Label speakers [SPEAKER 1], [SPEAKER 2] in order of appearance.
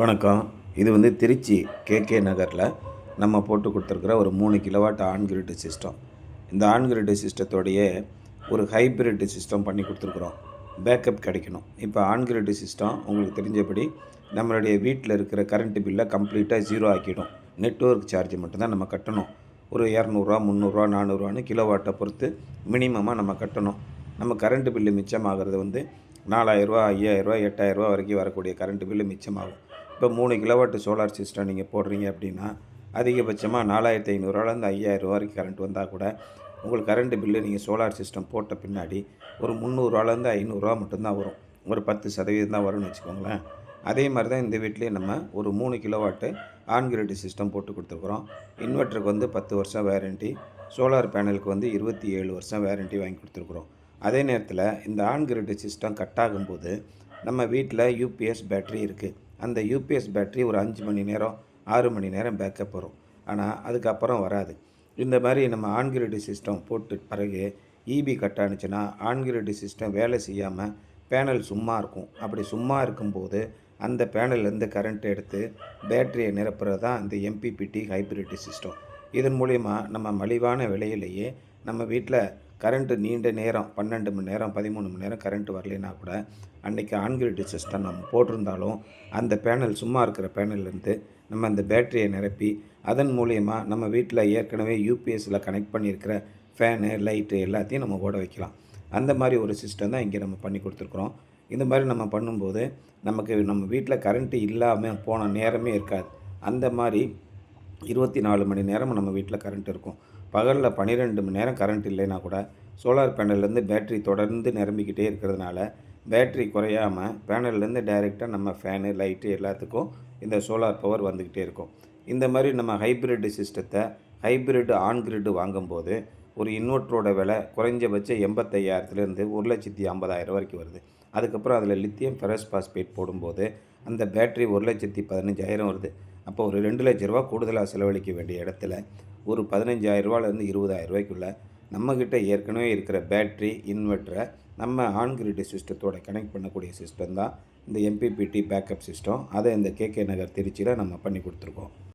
[SPEAKER 1] வணக்கம். இது வந்து திருச்சி கேகே நகரில் நம்ம போட்டு கொடுத்துருக்குற ஒரு மூணு கிலோவாட் ஆன் கிரிட் சிஸ்டம். இந்த ஆன் கிரிட் சிஸ்டத்தோடைய ஒரு ஹைப்ரிட் சிஸ்டம் பண்ணி கொடுத்துருக்குறோம். பேக்கப் கிடைக்கணும். இப்போ ஆன் கிரிட் சிஸ்டம் உங்களுக்கு தெரிஞ்சபடி நம்மளுடைய வீட்டில் இருக்கிற கரண்ட் பில்லை கம்ப்ளீட்டாக ஜீரோ ஆக்கிடும். நெட்வொர்க் சார்ஜ் மட்டும்தான் நம்ம கட்டணும். ஒரு இரநூறுவா முந்நூறுரூவா நானூறுரூவான்னு கிலோவாட்டை பொறுத்து மினிமமாக நம்ம கட்டணும். நம்ம கரண்ட் பில்லு மிச்சமாகிறது வந்து நாலாயிரரூவா ஐயாயிரரூவா எட்டாயிரரூவா வரைக்கும் வரக்கூடிய கரண்ட் பில்லு மிச்சமாகும். இப்போ மூணு கிலோவாட்டு சோலார் சிஸ்டம் நீங்கள் போடுறீங்க அப்படின்னா அதிகபட்சமாக நாலாயிரத்தி ஐநூறுரூவாலேருந்து ஐயாயிரம் வரைக்கும் கரண்ட் வந்தால் கூட உங்களுக்கு கரண்ட் பில்லு நீங்கள் சோலார் சிஸ்டம் போட்ட பின்னாடி ஒரு முந்நூறுரூவாலேருந்து ஐநூறுரூவா மட்டும்தான் வரும். ஒரு பத்து சதவீதம் தான் வரும்னு வச்சுக்கோங்களேன். அதே மாதிரி தான் இந்த வீட்லேயே நம்ம ஒரு மூணு கிலோவாட்டு ஆன்கிரிட் சிஸ்டம் போட்டு கொடுத்துருக்குறோம். இன்வெர்ட்டருக்கு வந்து பத்து வருஷம் வேரண்டி சோலார் பேனலுக்கு வந்து இருபத்தி ஏழு வருஷம் வேரண்டி வாங்கி கொடுத்துருக்குறோம். அதே நேரத்தில் இந்த ஆன்கிரிட் சிஸ்டம் கட் ஆகும்போது நம்ம வீட்டில் யூபிஎஸ் பேட்ரி இருக்குது அந்த யூபிஎஸ் பேட்ரி ஒரு அஞ்சு மணி நேரம் ஆறு மணி நேரம் பேக்கப் வரும். ஆனால் அதுக்கப்புறம் வராது. இந்த மாதிரி நம்ம ஆன்கிரிட் சிஸ்டம் போட்டு பிறகு இபி கட் ஆனிச்சுன்னா ஆன்கிரிட் சிஸ்டம் வேலை செய்யாமல் பேனல் சும்மா இருக்கும். அப்படி சும்மா இருக்கும்போது அந்த பேனல்லேருந்து கரண்ட் எடுத்து பேட்டரியை நிரப்புறது தான் இந்த எம்பிபிடி ஹைப்ரிட்டி சிஸ்டம் இதன் மூலிமா நம்ம மலிவான விலையிலேயே நம்ம வீட்டில் கரண்ட்டு நீண்ட நேரம் பன்னெண்டு மணி நேரம் பதிமூணு மணி நேரம் கரண்ட் வரலைன்னா கூட அன்றைக்கி ஆன்கிரிட் சிஸ்டம் நம்ம போட்டிருந்தாலும் அந்த பேனல் சும்மா இருக்கிற பேனல்லேருந்து நம்ம அந்த பேட்டரியை நிரப்பி அதன் மூலயமா நம்ம வீட்டில் ஏற்கனவே யூபிஎஸ்சில் கனெக்ட் பண்ணியிருக்கிற ஃபேனு லைட்டு எல்லாத்தையும் நம்ம ஓட வைக்கலாம். அந்த மாதிரி ஒரு சிஸ்டம் தான் இங்கே நம்ம பண்ணி கொடுத்துருக்குறோம். இந்த மாதிரி நம்ம பண்ணும்போது நமக்கு நம்ம வீட்டில் கரண்ட்டு இல்லாமல் போன நேரமே இருக்காது. அந்த மாதிரி இருபத்தி நாலு மணி நேரம் நம்ம வீட்டில் கரண்ட் இருக்கும். பகலில் பன்னிரெண்டு மணி நேரம் கரண்ட் இல்லைன்னா கூட சோலார் பேனல்லேருந்து பேட்ரி தொடர்ந்து நிரம்பிக்கிட்டே இருக்கிறதுனால பேட்ரி குறையாமல் பேனல்லேருந்து டைரெக்டாக நம்ம ஃபேனு லைட்டு எல்லாத்துக்கும் இந்த சோலார் பவர் வந்துக்கிட்டே இருக்கும். இந்த மாதிரி நம்ம ஹைப்ரிட் சிஸ்டத்தை ஹைப்ரிட் ஆன் கிரிட் வாங்கும்போது ஒரு இன்வெர்ட்டரோட விலை குறைஞ்சபட்சம் எண்பத்தையாயிரத்துலேருந்து ஒரு லட்சத்தி ஐம்பதாயிரம் வரைக்கும் வருது. அதுக்கப்புறம் அதில் லித்தியம் ஃபெரஸ் பாஸ்பேட் போடும்போது அந்த பேட்ரி ஒரு லட்சத்தி பதினஞ்சாயிரம் வருது. அப்போ ஒரு ரெண்டு லட்ச ரூபா கூடுதலாக செலவழிக்க வேண்டிய இடத்துல ஒரு பதினஞ்சாயிரரூவாலேருந்து இருபதாயிரம் ரூபாய்க்குள்ளே நம்மக்கிட்ட ஏற்கனவே இருக்கிற பேட்ரி இன்வெர்ட்டரை நம்ம ஆன்கிரிட் சிஸ்டத்தோட கனெக்ட் பண்ணக்கூடிய சிஸ்டம் தான் இந்த எம்பிபிடி பேக்கப் சிஸ்டம் அதை இந்த கேகே நகர் திருச்சியில் நம்ம பண்ணி கொடுத்துருக்கோம்.